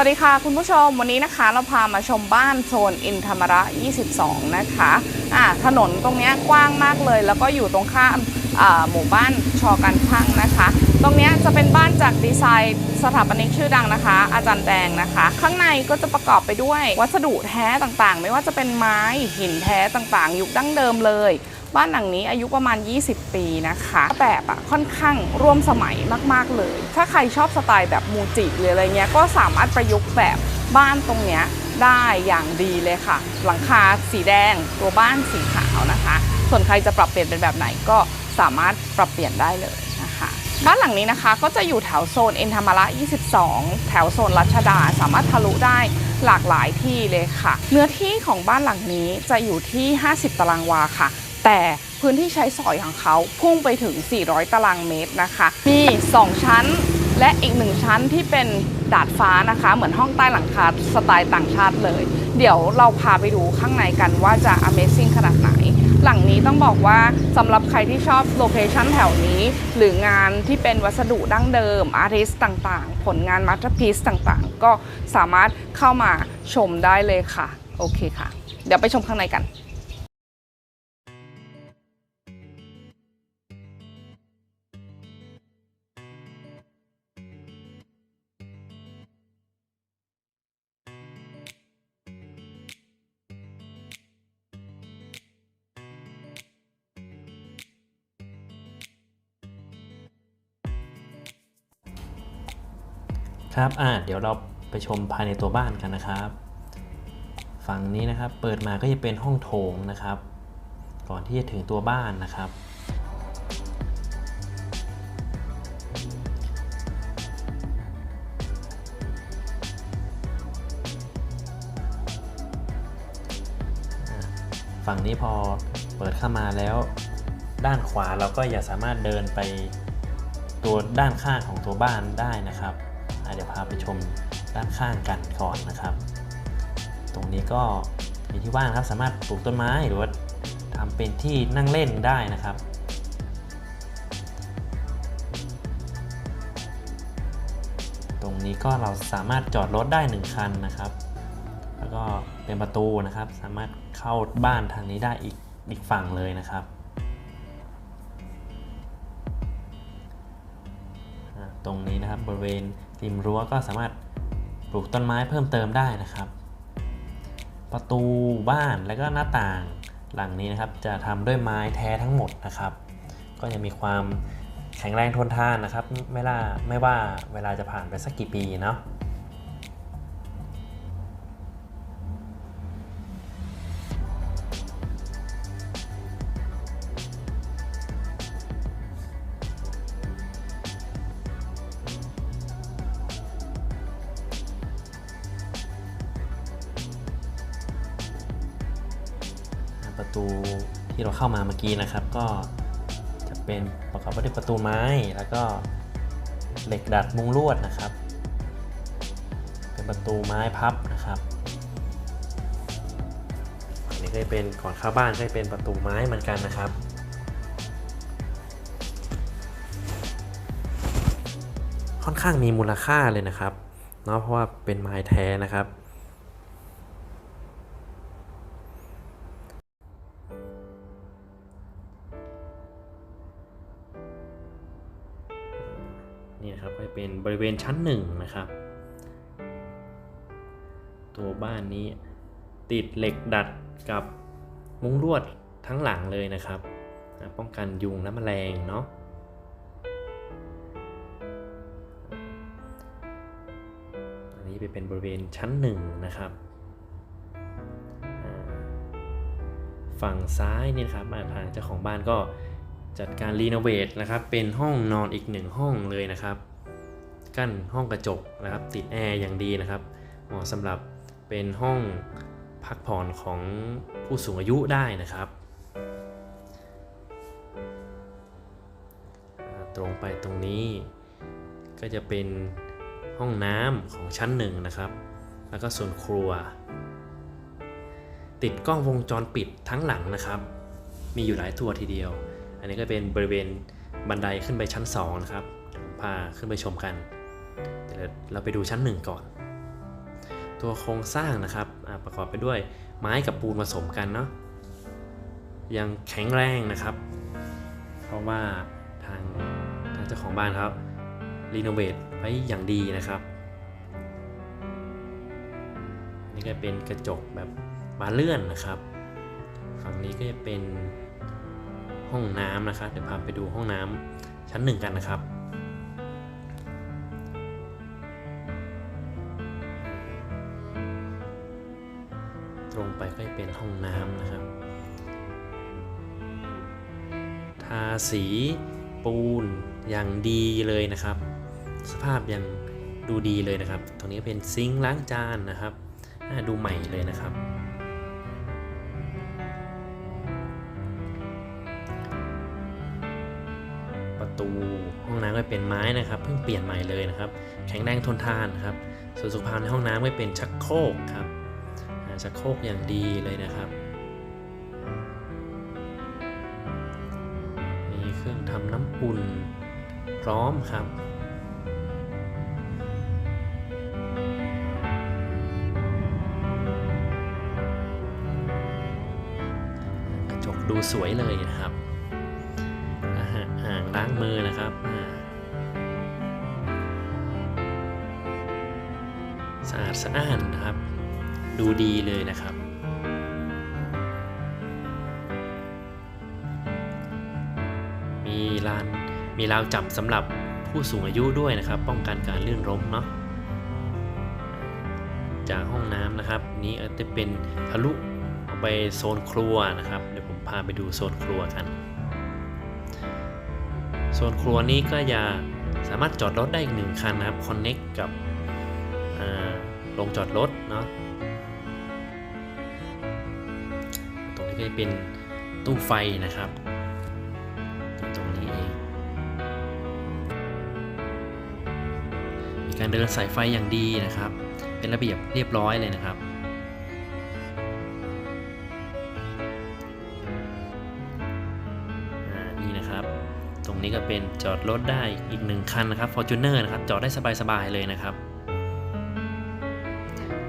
สวัสดีค่ะคุณผู้ชมวันนี้นะคะ เราพามาชมบ้านโซนอินธรรมระ 22 นะคะอ่าถนนตรงนี้กว้างมากเลย แล้วก็อยู่ตรงข้ามหมู่บ้านชอกันพังนะคะ ตรงนี้จะเป็นบ้านจากดีไซน์สถาปนิกชื่อดังนะคะ อาจารย์แดงนะคะ ข้างในก็จะประกอบไปด้วยวัสดุแท้ต่างๆ ไม่ว่าจะเป็นไม้หินแท้ต่างๆ ยุคดั้งเดิมเลย บ้านหลังนี้อายุประมาณ 20 ปีนะคะแบบอะค่อนข้างร่วมสมัยมาก ๆ เลย ถ้าใครชอบสไตล์แบบมูจิหรืออะไรเงี้ยก็สามารถประยุกต์แบบบ้านตรงเนี้ยได้อย่างดีเลยค่ะ หลังคาสีแดงตัวบ้านสีขาวนะคะ ส่วนใครจะปรับเปลี่ยนเป็นแบบไหนก็สามารถปรับเปลี่ยนได้เลยนะคะบ้านหลังนี้นะคะก็จะอยู่แถวโซนเอ็นธรรมระ 22 แถวโซนรัชดา สามารถทะลุได้หลากหลายที่เลยค่ะ เนื้อที่ของบ้านหลังนี้จะอยู่ที่ 50 ตารางวาค่ะ แต่พื้นที่ใช้สอยของเขาพุ่งไปถึง 400 ตารางเมตรนะคะ มี 2 ชั้นและอีก1ชั้นที่เป็นดาดฟ้านะคะ เหมือนห้องใต้หลังคาสไตล์ต่างชาติเลย เดี๋ยวเราพาไปดูข้างในกันว่าจะ Amazing ขนาดไหน หลังนี้ต้องบอกว่าสำหรับใครที่ชอบโลเคชันแถวนี้ หรืองานที่เป็นวัสดุดั้งเดิม อาร์ติสต่างๆ ผลงานมาสเตอร์พีซต่างๆ ก็สามารถเข้ามาชมได้เลยค่ะ โอเคค่ะ เดี๋ยวไปชมข้างในกัน ครับอ่าเดี๋ยวเราไปชมภายในตัวบ้านกันนะครับ ฝั่งนี้นะครับเปิดมาก็จะเป็นห้องโถงนะครับ ก่อนที่จะถึงตัวบ้านนะครับ ฝั่งนี้พอเปิดเข้ามาแล้ว ด้านขวาเราก็อย่าสามารถเดินไปตัวด้านข้างของตัวบ้านได้นะครับาไปชมด้านข้างกันก่อนนะครับ ตรงนี้ก็มีที่ว่างครับสามารถปลูกต้นไม้หรือว่าทำเป็นที่นั่งเล่นได้นะครับตรงนี้ก็เราสามารถจอดรถได้ 1 คันนะครับ แล้วก็เป็นประตูนะครับ สามารถเข้าบ้านทางนี้ได้อีกอีกฝั่งเลยนะครับ ตรงนี้นะครับบริเวณ ริมรั้วก็สามารถปลูกต้นไม้เพิ่มเติมได้นะครับ ประตูบ้านและก็หน้าต่างหลังนี้นะครับ จะทำด้วยไม้แท้ทั้งหมดนะครับ ก็จะมีความแข็งแรงทนทานนะครับ ไม่ล่าไม่ว่าเวลาจะผ่านไปสักกี่ปีเนาะ เข้ามาเมื่อกี้นะครับ ก็จะเป็นประกอบไปด้วยประตูไม้แล้วก็เหล็กดัดมุงลวดนะครับ เป็นประตูไม้พับนะครับอันนี้ก็จะเป็นก่อนเข้าบ้านก็เป็นประตูไม้เหมือนกันนะครับค่อนข้างมีมูลค่าเลยนะครับเนาะเพราะว่าเป็นไม้แท้นะครับ นี่นะครับก็จะเป็นบริเวณชั้นหนึ่งนะครับ ตัวบ้านนี้ติดเหล็กดัดกับมุ้งลวดทั้งหลังเลยนะครับป้องกันยุงและแมลงเนาะอันนี้ไปเป็นบริเวณชั้นหนึ่งนะครับฝั่งซ้ายนี่นะครับมาทางเจ้าของบ้านก็ จัดการรีโนเวทนะครับ เป็นห้องนอนอีกหนึ่งห้องเลยนะครับ กั้นห้องกระจกนะครับ ติดแอร์อย่างดีนะครับ เหมาะสำหรับเป็นห้องพักผ่อนของผู้สูงอายุได้นะครับ ตรงไปตรงนี้ก็จะเป็นห้องน้ำของชั้นหนึ่งนะครับ แล้วก็ส่วนครัว ติดกล้องวงจรปิดทั้งหลังนะครับ มีอยู่หลายตัวทีเดียว อันนี้ก็เป็นบริเวณบันไดขึ้นไปชั้น 2 นะครับ พาขึ้นไปชมกัน เดี๋ยวเราไปดูชั้น 1 ก่อน ตัวโครงสร้างนะครับประกอบไปด้วยไม้กับปูนผสมกันเนาะ ยังแข็งแรงนะครับ เพราะว่าทางทางเจ้าของบ้านครับ รีโนเวทไว้อย่างดีนะครับนี่ก็เป็นกระจกแบบบานเลื่อนนะครับ ฝั่งนี้ก็จะเป็น ห้องน้ำนะครับเดี๋ยวพาไปดูห้องน้ำชั้นหนึ่งกันนะครับตรงไปก็จะเป็นห้องน้ำนะครับ ทาสีปูนอย่างดีเลยนะครับ สภาพยังดูดีเลยนะครับ ตรงนี้เป็นซิงค์ล้างจานนะครับ ดูใหม่เลยนะครับ ก็เป็นไม้นะครับเพิ่งเปลี่ยนใหม่เลยนะครับแข็งแรงทนทานครับส่วนสุขภัณฑ์ในห้องน้ำก็เป็นชักโครกครับชักโครกอย่างดีเลยนะครับมีเครื่องทำน้ำอุ่นพร้อมครับกระจกดูสวยเลยนะครับะอาดสะอ้านนะครับ ดูดีเลยนะครับ มีลานมีราวจับสำหรับผู้สูงอายุด้วยนะครับ ป้องกันการลื่นล้มเนาะจากห้องน้ำนะครับ นี้อาจจะเป็นทะลุออกไปโซนครัวนะครับ เดี๋ยวผมพาไปดูโซนครัวกัน โซนครัวนี้ก็จะสามารถจอดรถได้อีกหนึ่งคันนะครับคอนเน็กกับาโรงจอดรถเนาะตรงนี้ก็จะเป็นตู้ไฟนะครับตรงนี้เองมีการเดินสายไฟอย่างดีนะครับ เป็นระเบียบเรียบร้อยเลยนะครับอ่านี่นะครับ ตรงนี้ก็เป็นจอดรถได้อีกหนึ่งคันนะครับ Fortuner นะครับ จอดได้สบายๆเลยนะครับ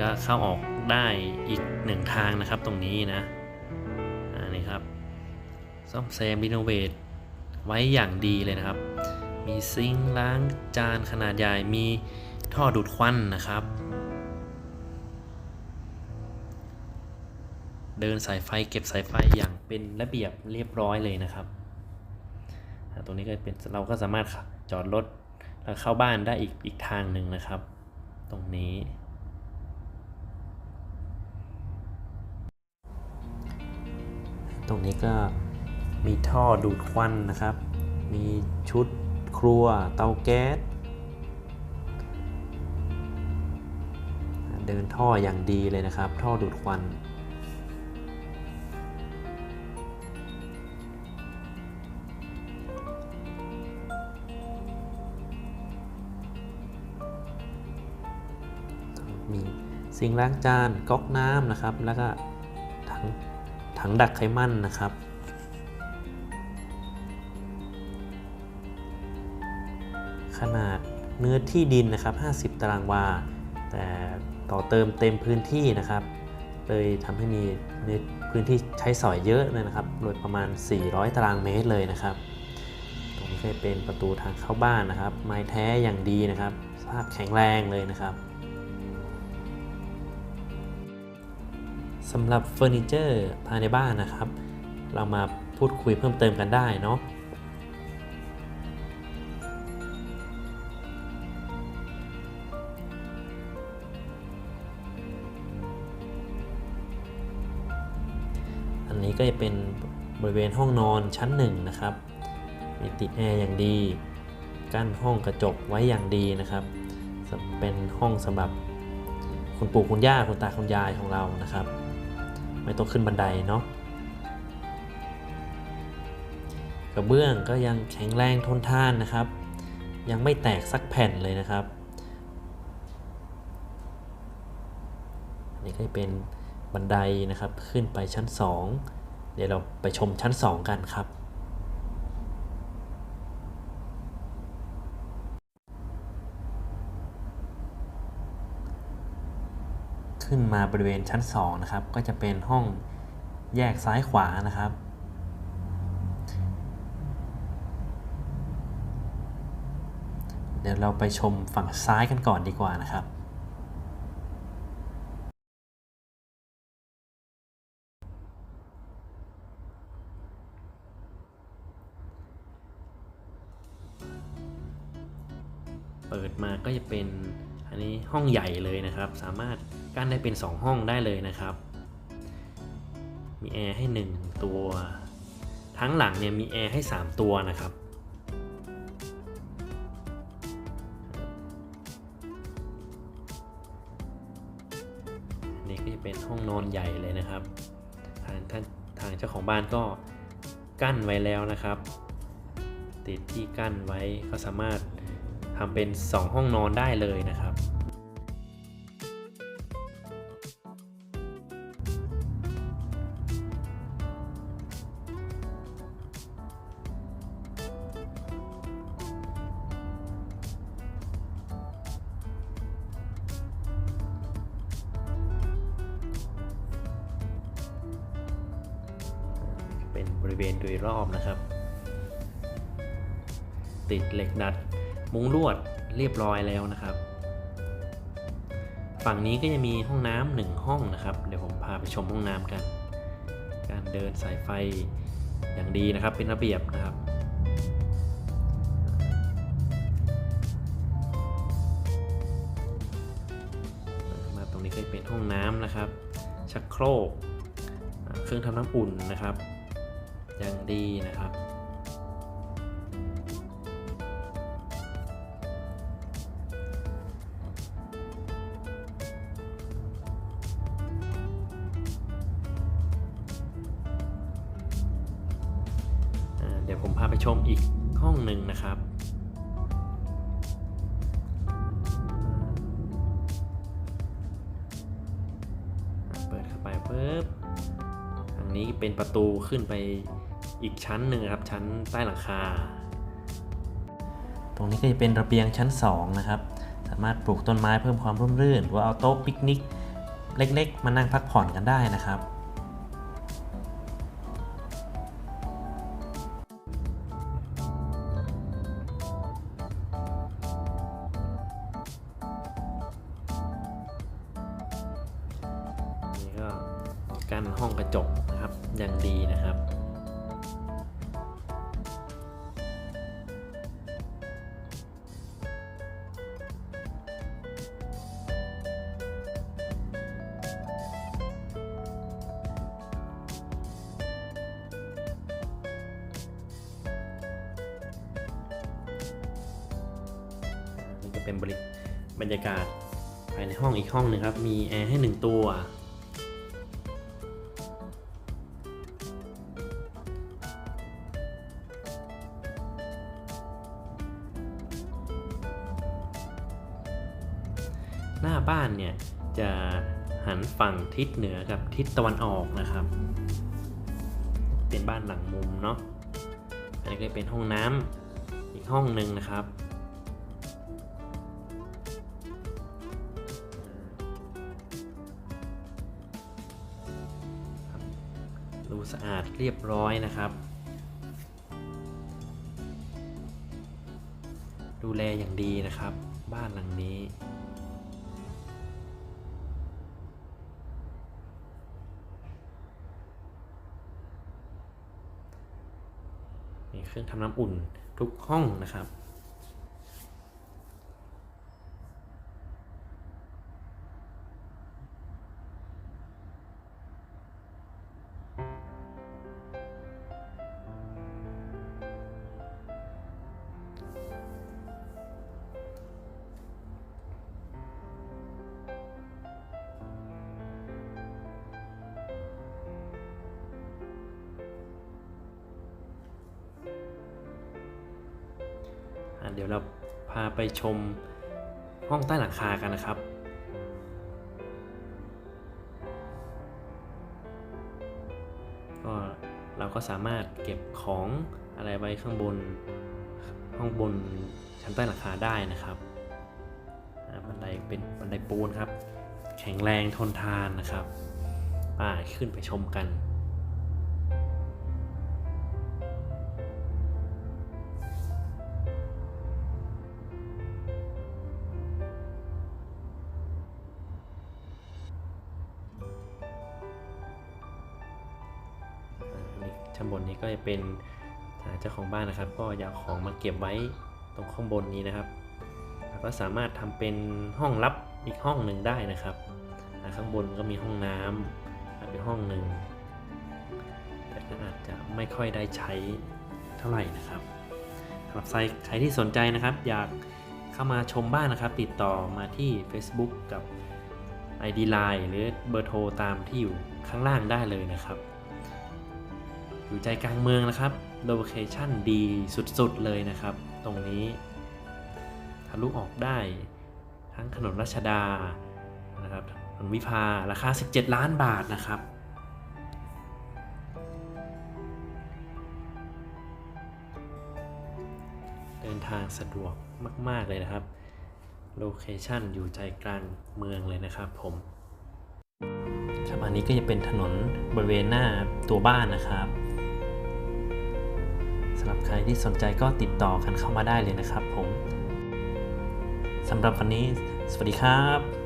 ก็เข้าออกได้อีกหนึ่งทางนะครับตรงนี้นะอ่านี่ครับซ่อมแซมรีโนเวทไว้อย่างดีเลยนะครับ มีซิงค์ล้างจานขนาดใหญ่มีท่อดูดควันนะครับ เดินสายไฟเก็บสายไฟอย่างเป็นระเบียบเรียบร้อยเลยนะครับตรงนี้ก็เป็นเราก็สามารถจอดรถแล้วเข้าบ้านได้อีกอีกทางหนึ่งนะครับ ตรงนี้ ตรงนี้ก็มีท่อดูดควันนะครับ มีชุดครัวเตาแก๊ส เดินท่ออย่างดีเลยนะครับ ท่อดูดควัน มีซิงล้างจานก๊อกน้ำนะครับแล้วก็ ถังดักไขมันนะครับ ขนาดเนื้อที่ดินนะครับ 50 ตารางวา แต่ต่อเติมเต็มพื้นที่นะครับเลยทำให้มีเนื้อพื้นที่ใช้สอยเยอะเลยนะครับ โดยประมาณ 400 ตารางเมตรเลยนะครับ ตรงนี้ก็เป็นประตูทางเข้าบ้านนะครับ ไม้แท้อย่างดีนะครับ สภาพแข็งแรงเลยนะครับ สำหรับเฟอร์นิเจอร์ภายในบ้านนะครับ เรามาพูดคุยเพิ่มเติมกันได้เนาะอันนี้ก็จะเป็นบริเวณห้องนอนชั้นหนึ่งนะครับ มีติดแอร์อย่างดี กั้นห้องกระจกไว้อย่างดีนะครับ เป็นห้องสำหรับคุณปู่คุณย่าคุณตาคุณยายของเรานะครับ ไม่ต้องขึ้นบันไดเนาะกระเบื้องก็ยังแข็งแรงทนทานนะครับ ยังไม่แตกสักแผ่นเลยนะครับอันนี้ก็เป็นบันไดนะครับขึ้นไปชั้น 2 เดี๋ยวเราไปชมชั้น 2 กันครับ ขึ้นมาบริเวณชั้น2นะครับก็จะเป็นห้องแยกซ้ายขวานะครับ เดี๋ยวเราไปชมฝั่งซ้ายกันก่อนดีกว่านะครับ เปิดมาก็จะเป็นอันนี้ห้องใหญ่เลยนะครับ สามารถ กั้นได้เป็น 2 ห้องได้เลยนะครับ มีแอร์ให้ 1 ตัว ทั้งหลังเนี่ยมีแอร์ให้ 3 ตัวนะครับนนี้ก็จะเป็นห้องนอนใหญ่เลยนะครับทางท่านทางเจ้าของบ้านก็กั้นไว้แล้วนะครับ ติดที่กั้นไว้ก็สามารถทำเป็น 2 ห้องนอนได้เลยนะครับ ริเวณโดยรอบนะครับ ติดเหล็กดัด มุ้งลวดเรียบร้อยแล้วนะครับ ฝั่งนี้ก็จะมีห้องน้ำหนึ่งห้องนะครับ เดี๋ยวผมพาไปชมห้องน้ำกัน การเดินสายไฟอย่างดีนะครับ เป็นระเบียบนะครับมาตรงนี้ก็จะเป็นห้องน้ำนะครับ ชักโครก เครื่องทำน้ำอุ่นนะครับ อย่างดีนะครับ เดี๋ยวผมพาไปชมอีกห้องหนึ่งนะครับเปิดเข้าไปปุ๊บทางนี้เป็นประตูขึ้นไป อีกชั้นหนึ่งครับชั้นใต้หลังคา ตรงนี้ก็จะเป็นระเบียงชั้น 2 นะครับ สามารถปลูกต้นไม้เพิ่มความร่มรื่น หรือว่าเอาโต๊ะปิกนิก เล็กๆ มานั่งพักผ่อนกันได้นะครับ นี่ก็กั้นห้องกระจกนะครับอย่างดีนะครับ ครับ มีแอร์ให้หนึ่งตัว หน้าบ้านเนี่ย จะหันฝั่งทิศเหนือกับทิศตะวันออกนะครับ เป็นบ้านหลังมุมเนาะอันนี้ก็เป็นห้องน้ำอีกห้องหนึ่งนะครับ เรียบร้อยนะครับ ดูแลอย่างดีนะครับ บ้านหลังนี้ มีเครื่องทำน้ำอุ่นทุกห้องนะครับ เดี๋ยวเราพาไปชมห้องใต้หลังคากันนะครับ ก็เราก็สามารถเก็บของอะไรไว้ข้างบนห้องบนชั้นใต้หลังคาได้นะครับบันไดเป็นบันไดปูนครับ แข็งแรงทนทานนะครับ ป่าขึ้นไปชมกัน เป็นเจ้าของบ้านนะครับ ก็อยากของมาเก็บไว้ตรงข้างบนนี้นะครับแล้วก็สามารถทำเป็นห้องลับอีกห้องหนึ่งได้นะครับข้างบนก็มีห้องน้ำอ่าเป็นห้องหนึ่งแต่ก็อาจจะไม่ค่อยได้ใช้เท่าไหร่นะครับสำหรับใครที่สนใจนะครับ อยากเข้ามาชมบ้านนะครับ ติดต่อมาที่ Facebook กับ ID Line หรือเบอร์โทรตามที่อยู่ข้างล่างได้เลยนะครับ อยู่ใจกลางเมืองนะครับโลเคชั่นดีสุดๆเลยนะครับ ตรงนี้ทะลุออกได้ ทั้งถนนรัชดานะครับถนนวิภาราคา 17 ล้านบาทนะครับเดินทางสะดวกมาก ๆ เลยนะครับ โลเคชันอยู่ใจกลางเมืองเลยนะครับผมครับอันนี้ก็จะเป็นถนนบริเวณหน้าตัวบ้านนะครับ สำหรับใครที่สนใจก็ติดต่อกันเข้ามาได้เลยนะครับผมสำหรับวันนี้ สวัสดีครับ